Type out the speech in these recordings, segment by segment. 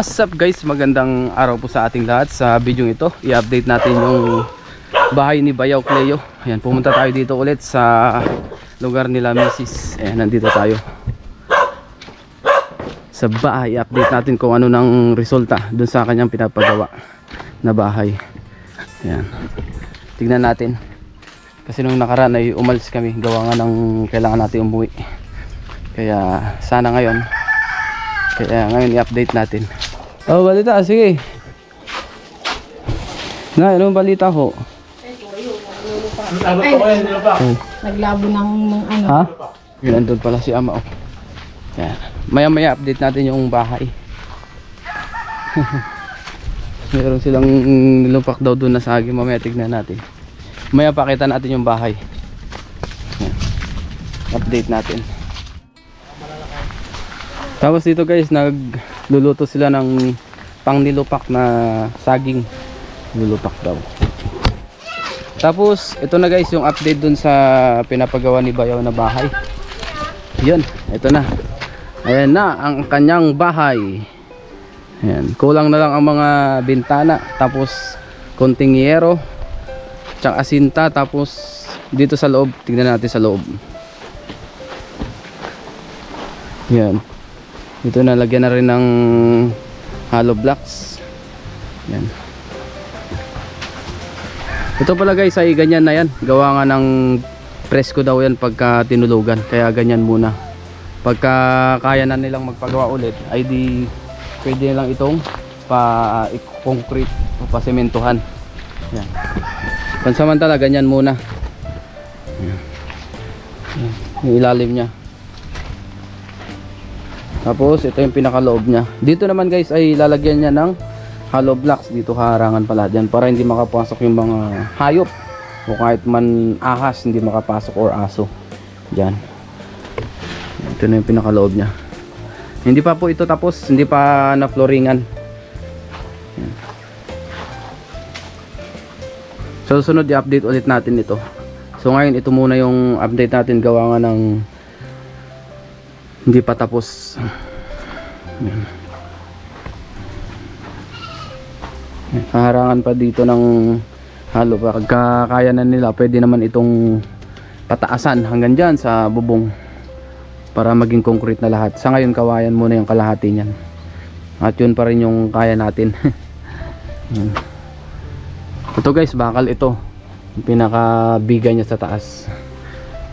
What's up guys? Magandang araw po sa ating lahat sa video ito. I-update natin yung bahay ni Bayaw Cleo. Ayan, pumunta tayo dito ulit sa lugar nila Mrs. Ayan, nandito tayo. Sa bahay, i-update natin kung ano nang resulta dun sa kanyang pinapagawa na bahay. Ayan. Tignan natin. Kasi nung nakaraan ay umalis kami. Gawa nga ng kailangan natin umuwi. Kaya sana ngayon kaya ngayon i-update natin. Oh, balita. Sige. Na, anong balita ho? Ay, Oh. naglabo ng mga ano. Ha? Yun, andun pala si ama. Oh. Yan. Maya maya update natin yung bahay. Meron silang nilupak daw doon na sagi. Mamaya tignan natin. Maya pakita natin yung bahay. Yan. Update natin. Tapos dito guys, nagluluto sila ng pangnilupak na saging. Nilupak daw. Tapos, ito na guys, yung update dun sa pinapagawa ni Bayaw na bahay. Yan, ito na. Ayan na, ang kanyang bahay. Ayan, kulang na lang ang mga bintana. Tapos, konting yero. Tsaka asinta. Tapos, dito sa loob, tingnan natin sa loob. Yan. Dito na lagyan na rin ng hollow blocks. Yan. Ito pala guys ay ganyan na yan. Gawa nga ng presko daw yan pagka tinulugan. Kaya ganyan muna. Pagka kaya na nilang magpagawa ulit ay di pwede lang itong pa concrete o pa sementohan. Yan. Pansamantala ganyan muna. Yan. Yung ilalim niya. Tapos ito yung pinakaloob niya. Dito naman guys ay lalagyan niya ng hollow blocks dito harangan pala dyan para hindi makapasok yung mga hayop o kahit man ahas hindi makapasok or aso. Diyan. Ito na yung pinakaloob niya. Hindi pa po ito tapos, hindi pa na flooringan. So susunod i-update ulit natin ito. So ngayon ito muna yung update natin gawa nga ng hindi pa tapos. Yan. Harangan pa dito ng halo. Pagka kaya na nila pwede naman itong pataasan hanggang dyan sa bubong para maging concrete na lahat. Sa ngayon kawayan muna yung kalahati niyan. At yun pa rin yung kaya natin. Ito guys bakal ito. Yung pinakabiga niya sa taas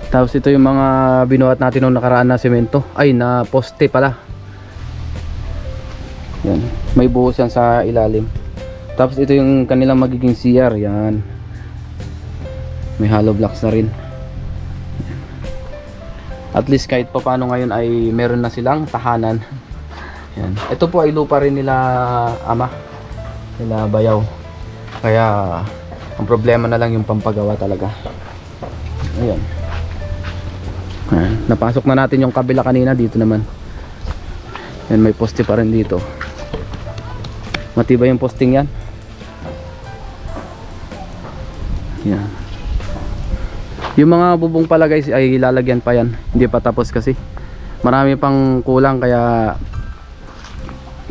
tapos ito yung mga binuhat natin nung nakaraan na semento. Ay, na poste pala. Yan. May buhos yan sa ilalim. Tapos ito yung kanilang magiging CR. Yan. May hollow blocks na rin. At least kahit pa paano ngayon ay meron na silang tahanan. Yan. Ito po ay lupa rin nila ama. Nila bayaw. Kaya ang problema na lang yung pampagawa talaga. Ayan. Ayan, napasok na natin yung kabila kanina dito naman. Yan may poste pa rin dito. Matibay yung posting yan. Yan. Yung mga bubong pala guys ay lalagyan pa yan. Hindi pa tapos kasi. Marami pang kulang kaya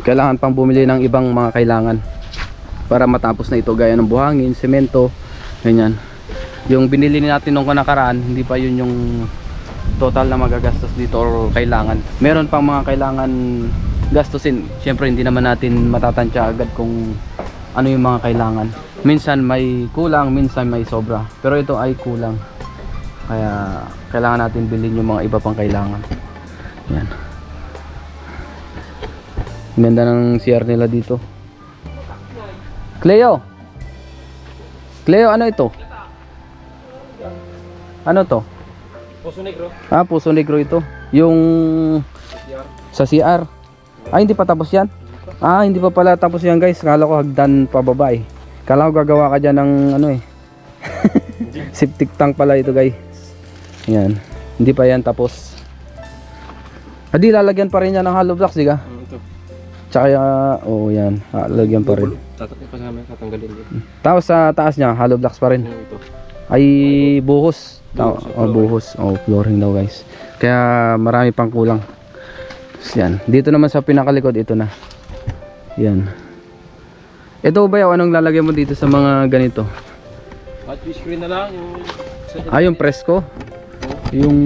kailangan pang bumili ng ibang mga kailangan para matapos na ito gaya ng buhangin, semento, ganyan. Yung binili natin nung nakaraan, hindi pa yun yung total na magagastos dito or kailangan. Meron pang mga kailangan gastusin. Siyempre hindi naman natin matatansya agad kung ano yung mga kailangan. Minsan may kulang, minsan may sobra. Pero ito ay kulang. Kaya kailangan natin bilhin yung mga iba pang kailangan. Yan. Ganda ng CR nila dito. Cleo! Cleo, ano ito? Ano to? Puso negro. Ah, puso negro ito. Yung sa CR. Ah, hindi pa tapos yan? Ah, hindi pa pala tapos yan guys. Kala ko hagdan pababa eh. Kala ko gagawa ka dyan ng ano eh. Septic tank pala ito guys. Yan. Hindi pa yan tapos. Ah, di lalagyan pa rin yan ng hollow blocks, di ka? Mm, ito. Tsaka, oh yan. Ah, lalagyan pa rin. Tatanggalin dito. Tapos sa taas niya, hollow blocks pa rin. Mm, ito. Ay buhos. Buhos, oh, buhos. Oh, flooring daw guys. Kaya marami pang kulang. Tapos Yan. Dito naman sa pinakalikod ito na. Yan. Ito ba yung anong lalagyan mo dito sa mga ganito? At screen na lang, yung... Ah, yung Fresco? Yung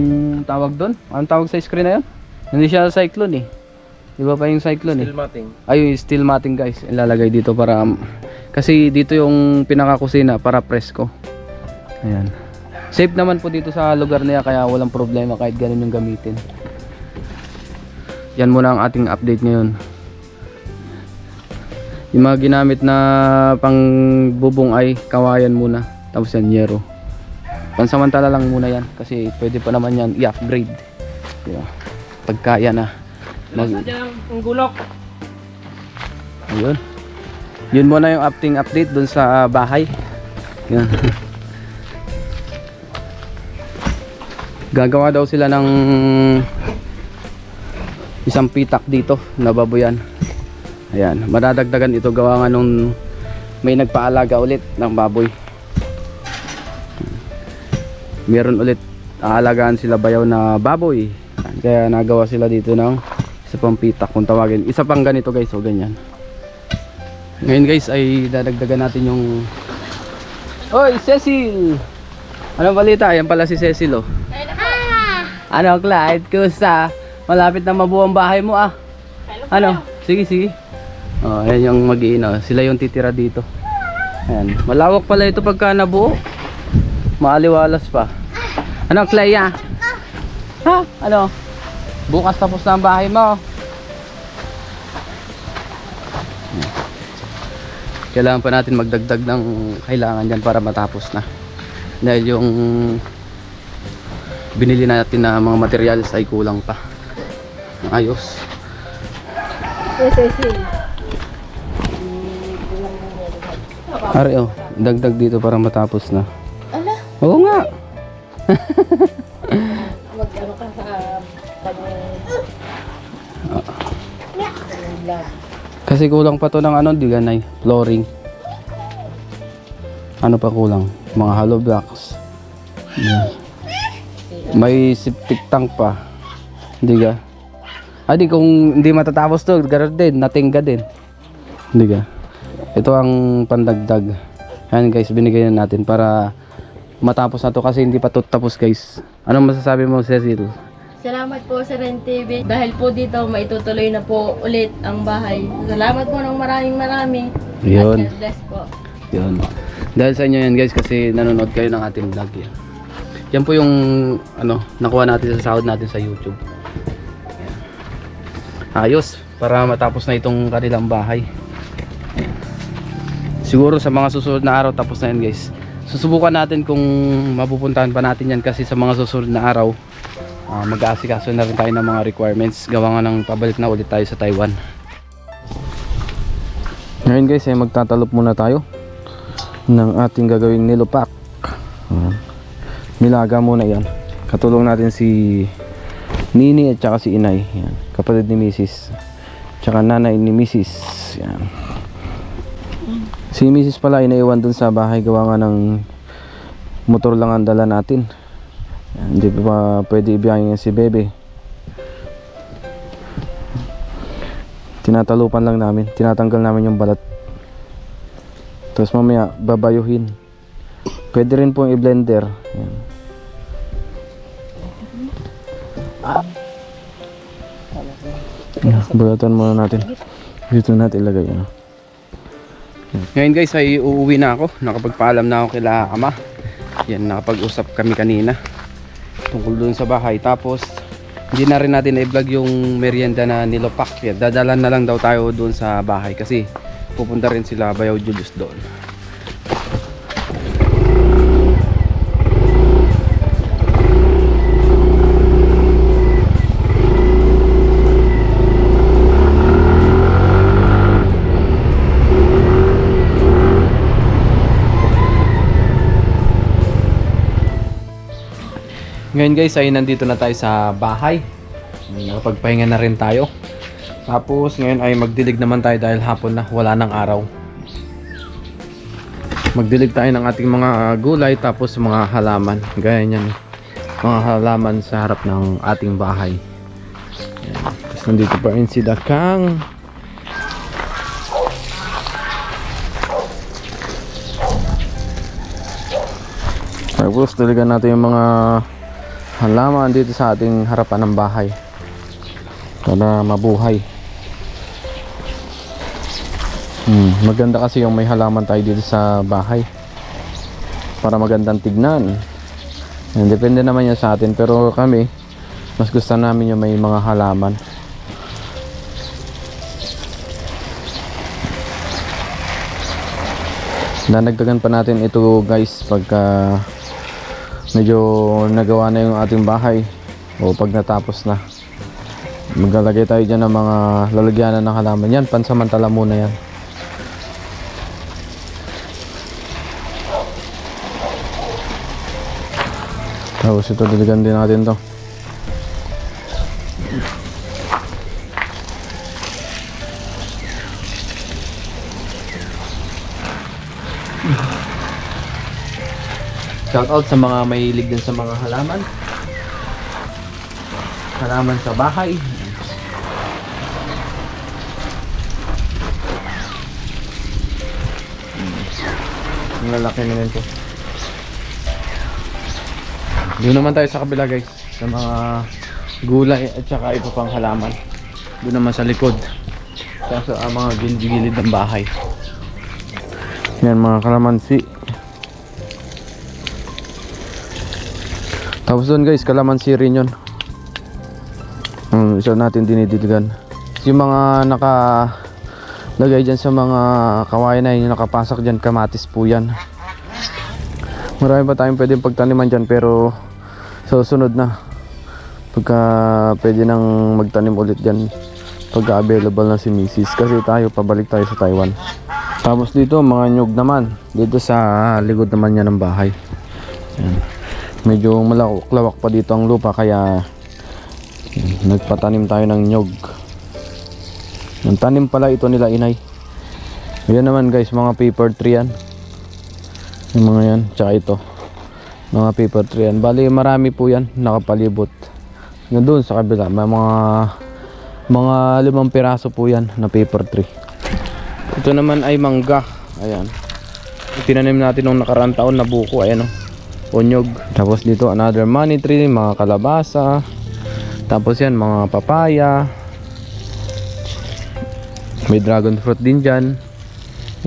tawag doon? Anong tawag sa screen na yun? Hindi siya cyclone eh. Iba pa yung cyclone eh. Steel matting. Ay, yung steel matting guys. Ilalagay dito para... Kasi dito yung pinakakusina para presko. Ayan. Safe naman po dito sa lugar niya kaya walang problema kahit ganun yung gamitin. Yan muna ang ating update ngayon. Yung mga ginamit na pang bubong ay kawayan muna. Tapos yan, yero. Pansamantala lang muna yan kasi pwede pa naman yan i-upgrade. Diba? Pagkaya na. Mag, ang gulok. Ayun. Yun muna yung updating update dun sa bahay. Yan. Gagawa daw sila ng isang pitak dito na baboyan. Ayan, madadagdagan ito gawa nga nung may nagpaalaga ulit ng baboy. Meron ulit aalagaan sila bayaw na baboy. Kaya nagawa sila dito ng isa pang pitak kung tawagin. Isa pang ganito guys, o ganyan. Ngayon guys ay dadagdagan natin yung Oy, Cecil! Anong balita? Yan pala si Cecil oh. Ano Clyde? Kusa? Malapit na mabuo ang bahay mo ah. Ano? Sige, sige. Oh, ayan yung mag Sila yung titira dito. Ayan. Malawak pala ito pagka nabuo. Maaliwalas pa. Ano, Clay ah? Ha? Ano? Bukas tapos na ang bahay mo. kailangan pa natin magdagdag ng kailangan dyan para matapos na dahil yung binili natin na mga materials ay kulang pa. Ayos. Yes, yes, yes. Ari oh, dagdag dito para matapos na. Ala, oo nga. Mag-ano ka sa kasi kulang pa to ng ano diganay flooring. Ano pa kulang? Mga hollow blocks. Yan. May septic tank pa hindi ka Adi kung hindi matatapos to gano'n din natingga din hindi ka ito ang pandagdag yan guys binigay na natin para matapos na to kasi hindi pa to tapos guys anong masasabi mo Cecil Salamat po sa Ren TV. Dahil po dito, maitutuloy na po ulit ang bahay. Salamat po ng maraming marami. Yun. At God bless po. Yun. Dahil sa inyo yan guys kasi nanonood kayo ng ating vlog yan. Yan po yung ano, nakuha natin sa sahod natin sa YouTube. Ayos para matapos na itong kanilang bahay. Siguro sa mga susunod na araw tapos na yan guys. Susubukan natin kung mapupuntahan pa natin yan kasi sa mga susunod na araw ah, mag-aasikaso na rin tayo ng mga requirements. Gawa nga ng pabalik na ulit tayo sa Taiwan. Ngayon guys ay magtatalop muna tayo ng ating gagawing nilupak. Ayan. Nilaga muna yan. Katulong natin si Nini at saka si Inay. Yan. Kapatid ni Mrs. Tsaka nanay ni Mrs. Yan. Si Mrs. pala inaiwan dun sa bahay gawa nga ng motor lang ang dala natin. Yan. Hindi pa pwede ibiyahin si Bebe. Tinatalupan lang namin. Tinatanggal namin yung balat. Tapos mamaya babayuhin. Pwede rin pong i-blender. Yan. Yeah, balatan muna natin. Dito natin ilagay. Ano. Ngayon guys ay uuwi na ako. Nakapagpaalam na ako kila ama. Yan, nakapag-usap kami kanina. Tungkol dun sa bahay. Tapos, hindi na rin natin i-vlog yung merienda na nilopak. Yan, dadalan na lang daw tayo dun sa bahay. Kasi pupunta rin sila Bayaw Julius doon. Ngayon guys ay nandito na tayo sa bahay. Nakapagpahinga na rin tayo. Tapos ngayon ay magdilig naman tayo dahil hapon na wala ng araw. Magdilig tayo ng ating mga gulay tapos mga halaman. Gaya niyan. Mga halaman sa harap ng ating bahay. Tapos nandito pa rin si Dakang. Tapos talaga natin yung mga halaman dito sa ating harapan ng bahay. Para mabuhay. Hmm, maganda kasi yung may halaman tayo dito sa bahay. Para magandang tignan. Yan, depende naman yan sa atin. Pero kami, mas gusto namin yung may mga halaman. Danagdagan pa natin ito guys pagka medyo nagawa na yung ating bahay o pag natapos na. Maglalagay tayo dyan ng mga lalagyanan ng halaman. Yan, pansamantala muna yan. Tapos ito, diligan din natin to. Shoutout sa mga mahilig din sa mga halaman. Halaman sa bahay. Ang lalaki na nito. Doon naman tayo sa kabila guys. Sa mga gulay at saka iba pang halaman. Doon naman sa likod. Kaso ang mga gilid-gilid ng bahay. Yan mga kalamansi. Tapos doon guys, kalamansi rin yun. Um, isa natin dinidiligan. Yung mga naka lagay dyan sa mga kawayan na yun, yung nakapasok dyan, kamatis po yan. Marami pa tayong pwedeng pagtaniman dyan pero sa susunod na. Pagka pwede nang magtanim ulit dyan. Pagka available na si Mrs. Kasi tayo, pabalik tayo sa Taiwan. Tapos dito, mga nyug naman. Dito sa likod naman niya ng bahay. Yan. Medyo malawak-lawak pa dito ang lupa kaya yan, nagpatanim tayo ng nyog. Ang tanim pala ito nila inay. Yan naman guys, mga paper tree yan. Yung mga yan, tsaka ito. Mga paper tree yan. Bali marami po yan, nakapalibot. Yung doon sa kabila, may mga mga limang piraso po yan na paper tree. Ito naman ay mangga. Ayan. Tinanim natin nung nakaraang taon na buko. Ayan o. Onyog. Tapos dito another money tree, mga kalabasa. Tapos yan, mga papaya. May dragon fruit din dyan.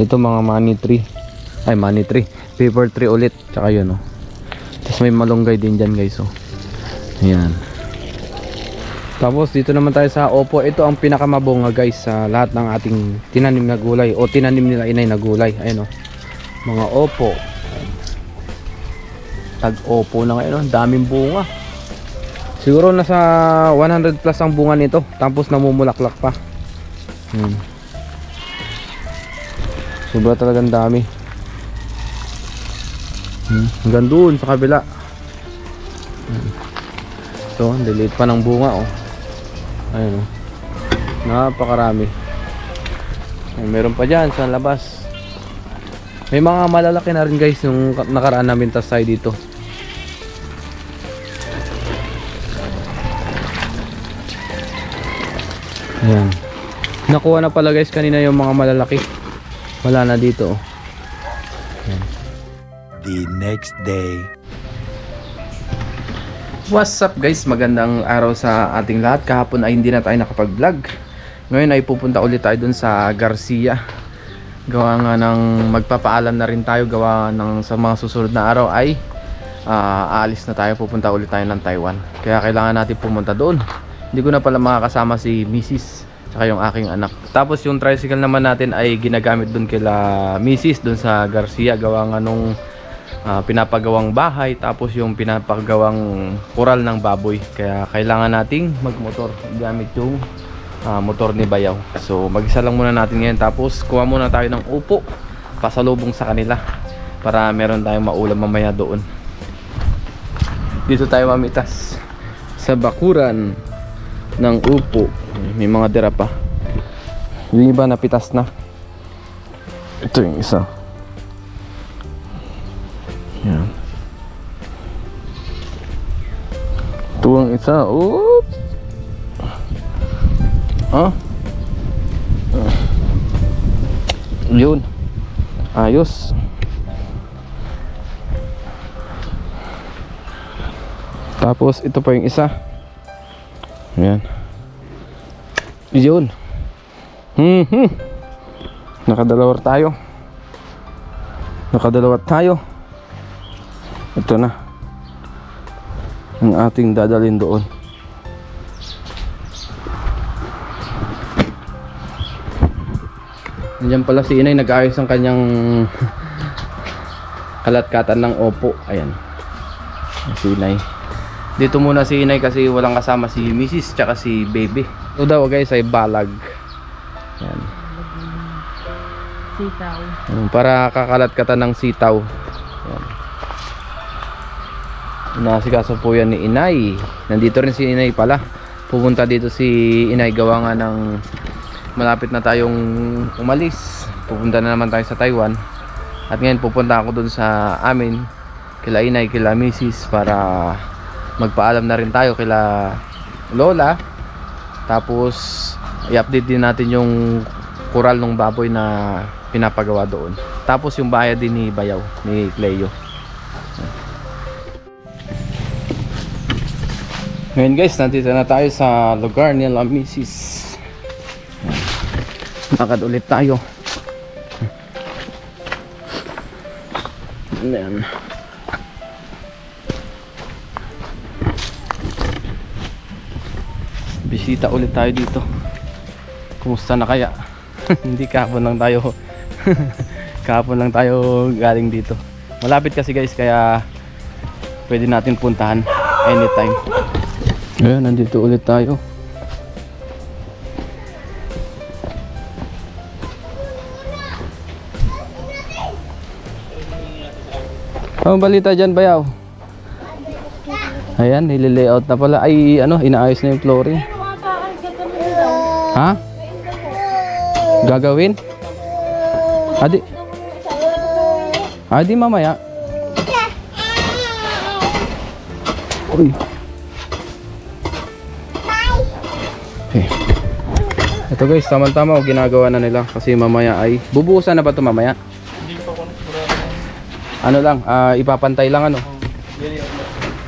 Ito mga money tree. Ay, money tree. Paper tree ulit. Tsaka yun o. Tapos may malunggay din dyan guys o. Ayan. Tapos dito naman tayo sa opo. Ito ang pinakamabunga guys sa lahat ng ating tinanim na gulay o tinanim nila inay na gulay. Ayan o. Mga opo. Tag opo na ngayon. oh. Daming bunga. Siguro nasa 100 plus ang bunga nito. Tapos namumulaklak pa. Hmm. Sobra talagang dami. Hmm. Hanggang doon sa kabila. Hmm. So, ang lilit pa ng bunga oh. Ayun oh. Napakarami. Ay, meron pa dyan sa labas. May mga malalaki na rin guys yung nakaraan namin tas tayo dito. Ayan. Nakuha na pala guys kanina yung mga malalaki. Wala na dito oh. the next day. What's up guys? Magandang araw sa ating lahat. Kahapon ay hindi na tayo nakapag-vlog. Ngayon ay pupunta ulit tayo dun sa Garcia. Gawa nga ng magpapaalam na rin tayo. Gawa ng sa mga susunod na araw ay ah, aalis na tayo. Pupunta ulit tayo ng Taiwan. Kaya kailangan natin pumunta doon. Hindi ko na pala makakasama si Mrs. Tsaka yung aking anak. Tapos yung tricycle naman natin ay ginagamit doon kila Mrs. doon sa Garcia. Gawa nga nung ah, pinapagawang bahay tapos yung pinapagawang kural ng baboy kaya kailangan nating magmotor gamit yung ah, motor ni Bayaw so mag-isa lang muna natin ngayon tapos kuha muna tayo ng upo pasalubong sa kanila para meron tayong maulam mamaya doon dito tayo mamitas sa bakuran ng upo may mga dira pa yung iba napitas na ito yung isa yan. Ito ang isa. Oops. Ha? Yun. Ayos. Tapos ito pa yung isa. Ayan. Yun. Hmm, hmm. Nakadalawa tayo. Nakadalawa tayo. Ito na. Ang ating dadalhin doon. Nandiyan pala si Inay nag-ayos ang kanyang kalatkatan ng opo. Ayan. Si Inay. Dito muna si Inay kasi walang kasama si Mrs. tsaka si Baby. Ito daw guys ay balag. Ayan. Sitaw. Para kakalat-katan ng sitaw. Ayan. Nasikaso po yan ni Inay. Nandito rin si Inay pala. Pupunta dito si Inay gawa nga ng malapit na tayong umalis. Pupunta na naman tayo sa Taiwan. At ngayon pupunta ako dun sa amin kila Inay, kila Mrs. para magpaalam na rin tayo kila Lola. Tapos i-update din natin yung kural ng baboy na pinapagawa doon. Tapos yung bayad din ni Bayaw, ni Cleo. Ngayon guys, nandito na tayo sa lugar ni La Mrs. Lakad ulit tayo. Ayan. Bisita ulit tayo dito. Kumusta na kaya? Hindi kahapon lang tayo. kahapon lang tayo galing dito. Malapit kasi guys kaya pwede natin puntahan anytime. Ayan, nandito ulit tayo. Ano balita dyan, Bayaw? Ayan, nililayout na pala. Ay, ano, inaayos na yung flooring. Ha? Gagawin? Adi. Adi mamaya. Uy. Okay. Ito guys, tama-tama o ginagawa na nila kasi mamaya ay bubuhusan na ba ito mamaya? Ano lang, ah, ipapantay lang ano.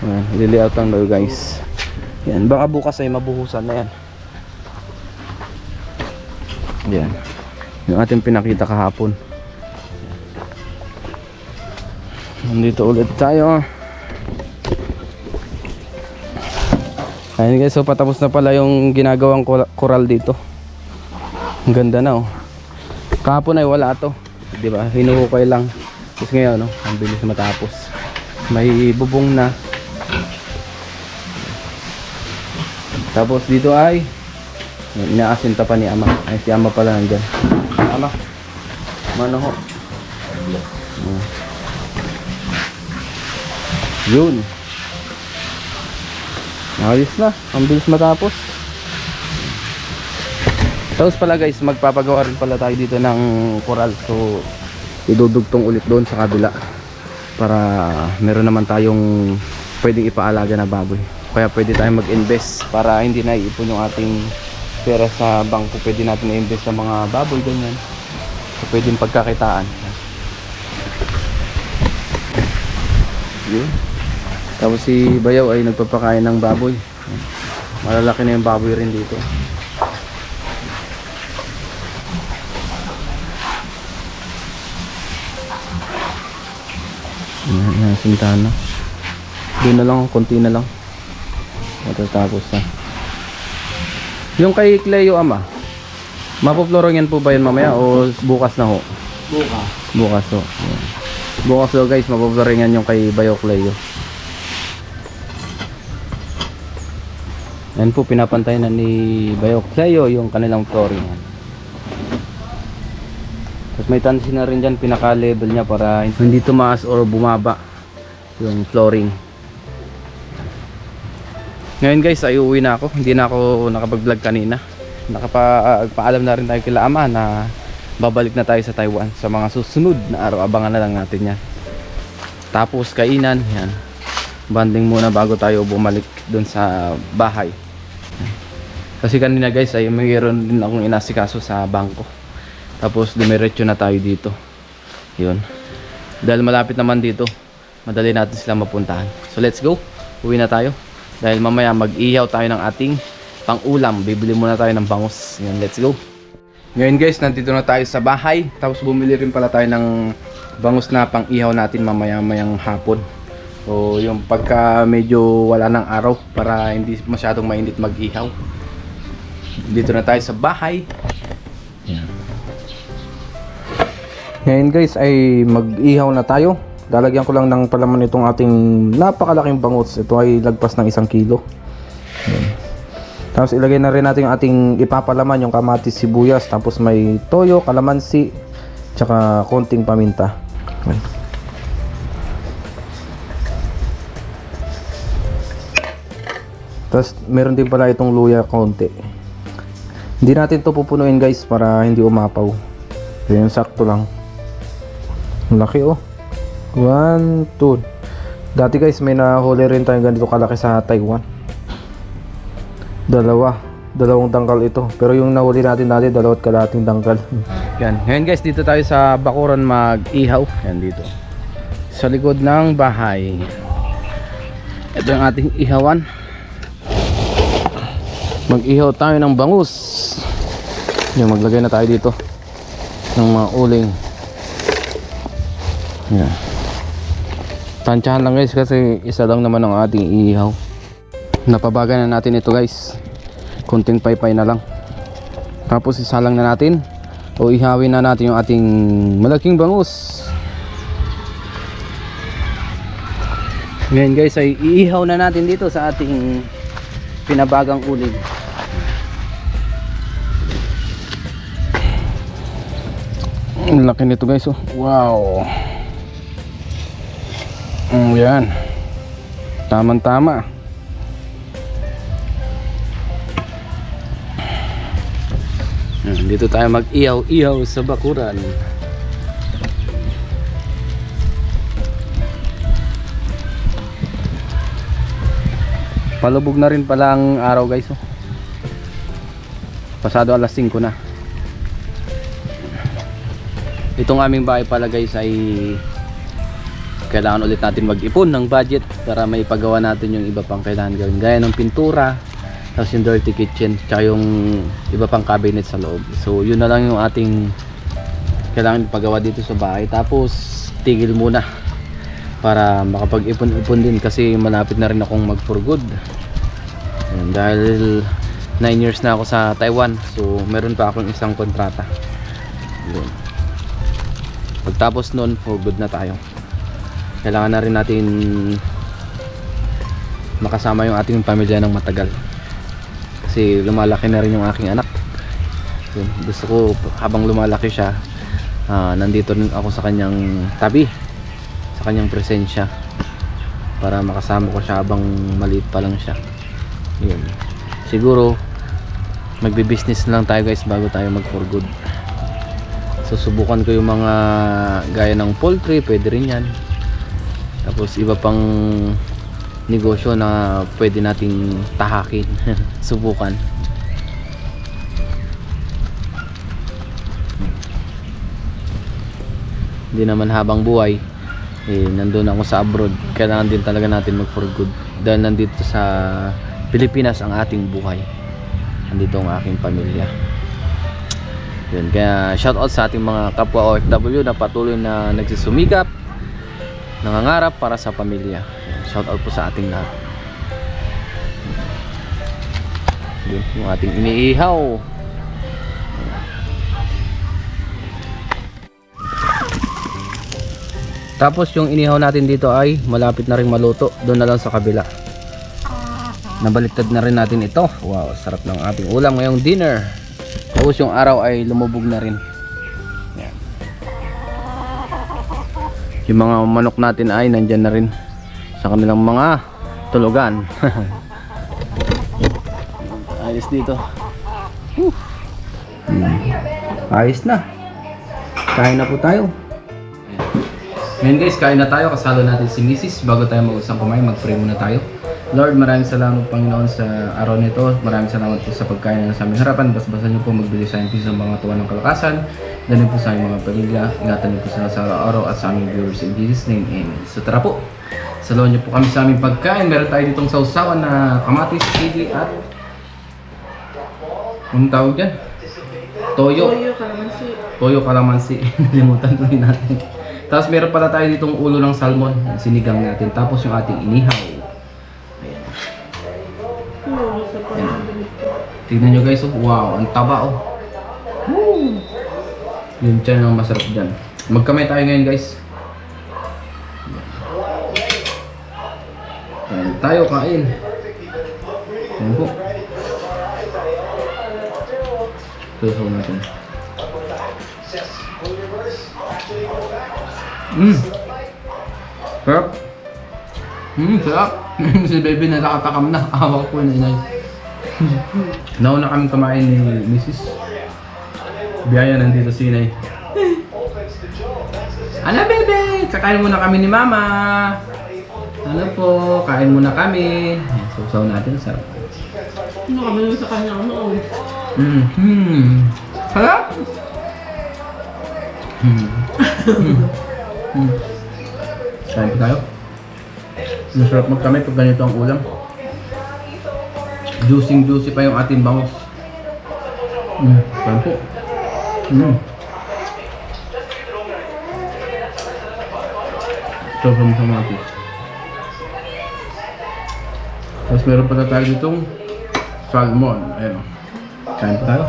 Ayan, liliat lang daw guys. Yan, baka bukas ay mabuhusan na yan. Yan. Yung ating pinakita kahapon. Nandito ulit tayo. Ayun guys, so patapos na pala yung ginagawang koral dito. Ang ganda na oh. Kahapon ay wala to. 'Di ba? Hinuhukay lang. Tapos ngayon, no, ang bilis matapos. May bubong na. Tapos dito ay inaasinta pa ni ama. Ay si ama pala nandyan. Ama. Mano ho. Hmm. Yun. Ayos na. Ang bilis matapos. Tapos pala guys, magpapagawa rin pala tayo dito ng coral. So, idudugtong ulit doon sa kabila. Para meron naman tayong pwedeng ipaalaga na baboy. Kaya pwede tayong mag-invest para hindi na iipon yung ating pera sa bangko. Pwede natin i-invest sa mga baboy ganyan. So, pwedeng pagkakitaan. Yun. Tapos si Bayaw ay nagpapakain ng baboy. Malalaki na yung baboy rin dito. Na. Doon na lang, konti na lang. Matatapos na. Yung kay Cleo Ama, mapoploran yan po ba yun mamaya o bukas na ho? Bukas. Bukas ho. Bukas ho guys, mapoploran yan yung kay Bayo Cleo. Yan po, pinapantay na ni Bayo Cleo yung kanilang flooring. Yan. Tapos may tansi na rin dyan, pinaka-level niya para hindi tumaas or bumaba yung flooring. Ngayon guys, ay uuwi na ako. Hindi na ako nakapag-vlog kanina. Nakapaalam na rin tayo kila ama na babalik na tayo sa Taiwan sa mga susunod na araw. Abangan na lang natin yan. Tapos kainan, yan. Banding muna bago tayo bumalik doon sa bahay. Kasi kanina guys ay mayroon din akong inasikaso sa bangko. Tapos dumiretso na tayo dito. Yun. Dahil malapit naman dito, madali natin sila mapuntahan. So let's go. Uwi na tayo. Dahil mamaya mag-ihaw tayo ng ating pang-ulam. Bibili muna tayo ng bangus. Yan, let's go. Ngayon guys, nandito na tayo sa bahay. Tapos bumili rin pala tayo ng bangus na pang-ihaw natin mamaya-mayang hapon. So, yung pagka medyo wala ng araw para hindi masyadong mainit mag-ihaw. Dito na tayo sa bahay. Yan. Ngayon guys ay mag-ihaw na tayo. Lalagyan ko lang ng palaman itong ating napakalaking bangus. Ito ay lagpas ng isang kilo. Tapos ilagay na rin natin yung ating ipapalaman, yung kamatis, sibuyas. Tapos may toyo, kalamansi, tsaka konting paminta. Yan. Tapos meron din pala itong luya konti. Hindi natin to pupunuin guys para hindi umapaw. Yan, sakto lang. Ang Laki oh. One, two. Dati guys may nahuli rin tayong ganito kalaki sa Taiwan. Dalawa. Dalawang dangkal ito. Pero yung nahuli natin dati, dalawat kalating dangkal. Yan. Ngayon guys, dito tayo sa Bakuran mag-ihaw. Yan dito. Sa likod ng bahay. Ito yung ating ihawan. Mag-ihaw tayo ng bangus. Yan, maglagay na tayo dito ng mga uling. Yan. Tansyahan lang guys kasi isa lang naman ang ating iihaw. Napabagan na natin ito guys. Kunting paypay na lang. Tapos isalang na natin o ihawin na natin yung ating malaking bangus. Ngayon guys ay iihaw na natin dito sa ating pinabagang uling. Ang laki nito guys oh. Wow. Mm, yan. Tamang tama. Yan, Dito tayo mag-iyaw-iyaw sa bakuran. Palubog na rin pala ang araw guys. Oh. Pasado alas 5 na. Itong aming bahay pala guys ay kailangan ulit natin mag-ipon ng budget para may pagawa natin yung iba pang kailangan gawin. Gaya ng pintura tapos yung dirty kitchen tsaka yung iba pang cabinet sa loob. So yun na lang yung ating kailangan pagawa dito sa bahay. Tapos tigil muna para makapag-ipon-ipon din kasi malapit na rin akong mag for good. Ayun, dahil 9 years na ako sa Taiwan so meron pa akong isang kontrata. Yun pagtapos nun for good na tayo kailangan na rin natin makasama yung ating pamilya ng matagal. Kasi lumalaki na rin yung aking anak. Gusto ko habang lumalaki siya ah, nandito rin ako sa kanyang tabi sa kanyang presensya para makasama ko siya habang maliit pa lang siya. Yun. Siguro magbe-business lang tayo guys bago tayo mag for good. Susubukan ko yung mga gaya ng poultry pwede rin yan tapos iba pang negosyo na pwede nating tahakin subukan. Hindi naman habang buhay eh, nandun ako sa abroad. Kailangan din talaga natin mag for good. Dahil nandito sa Pilipinas ang ating buhay. Nandito ang aking pamilya. Yun kaya shout out sa ating mga kapwa OFW na patuloy na nagsusumikap nangangarap para sa pamilya. Shout out po sa ating lahat. Yun yung ating iniihaw. Tapos yung inihaw natin dito ay malapit na rin maluto. Doon na lang sa kabila. Nabaliktad na rin natin ito. Wow sarap ng ating ulam ngayong dinner. Tapos yung araw ay lumubog na rin yung mga manok natin ay nandyan na rin sa kanilang mga tulugan ayos dito Whew. Hmm. ayos na kain na po tayo ngayon guys, kain na tayo. Kasalo natin si Mrs. Bago tayo mag-usang kumain, mag-pray muna tayo. Lord, maraming salamat Panginoon sa araw nito. Maraming salamat po sa pagkain na sa aming harapan. Basbasan niyo po magbili sa amin sa mga tuwa ng kalakasan. Ganun po sa aming mga pamilya. Ingatan niyo po sa araw-araw at sa aming viewers in Jesus name. Amen. So tara po. Saluhan niyo po kami sa aming pagkain. Meron tayo ditong sausawan na kamatis, chili at Anong tawag dyan? Toyo. Toyo, kalamansi. Toyo kalamansi. Nalimutan tuloy natin. Tapos meron pala tayo ditong ulo ng salmon. Sinigang natin. Tapos yung ating inihaw. Ayan. Ayan. Tignan nyo guys. Oh. Wow, ang taba oh. Yung tiyan ang masarap dyan. Magkamay tayo ngayon guys. Ayan, tayo kain. Ayan po. Tusaw natin. Mmm. Sarap. Mmm, sarap. si baby na nakatakam na. Awa ko na inay. Nauna kami kumain ni Mrs. Biyaya nandito si inay. Ano bebe? Kakain muna kami ni mama. Ano po? Kain muna kami. Ayan, Sausaw natin. Sarap. Ano kami naman sa kanya noon? Mm. Hmm. Sarap. Hmm. Hmm. Kain po tayo. Masarap magkamay pag ganito ang ulam. Juicing juicy pa yung ating bangos. Hmm. Kain po. Hmm. Sobrang kamatis. Tapos meron pala tayo ditong salmon. Ayun. Kain tayo.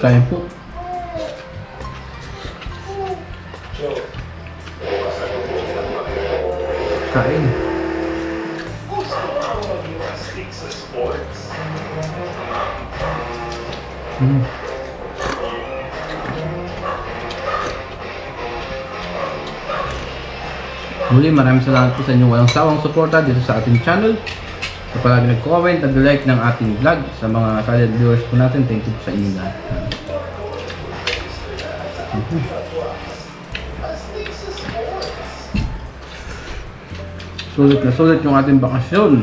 Kain po. Kain. Mm. Muli, maraming salamat po sa inyong walang sawang suporta dito sa ating channel. Sa palagi nag-comment, nag-like ng ating vlog. Sa mga silent viewers po natin, thank you po sa inyong lahat. Mhm. Sulit na sulit yung ating bakasyon.